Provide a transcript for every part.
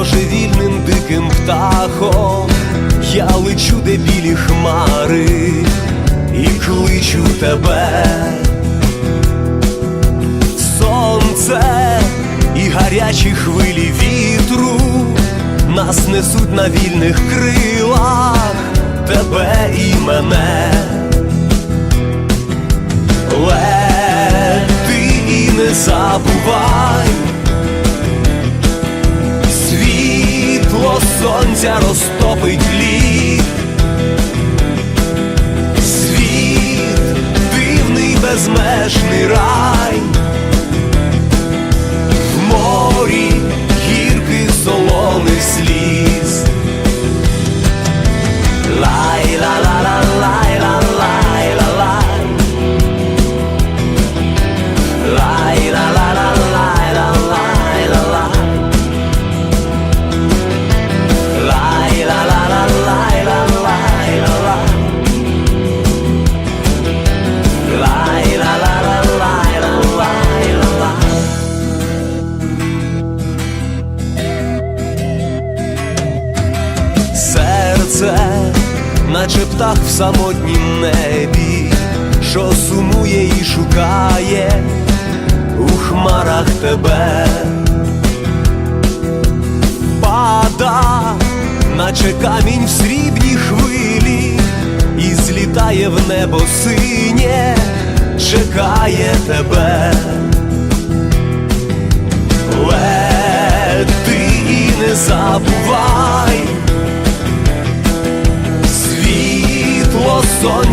божевільним диким птахом, я лечу де білі хмари і кличу тебе. Сонце і гарячі хвилі вітру нас несуть на вільних крилах тебе і мене. Сонця розтопить лід. Світ дивний безмежний рай, Серце, наче птах в самотнім небі, що сумує і шукає у хмарах тебе. Пада, наче камінь в срібній хвилі, і злітає в небо синє, чекає тебе.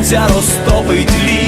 Сонця розтопить лід.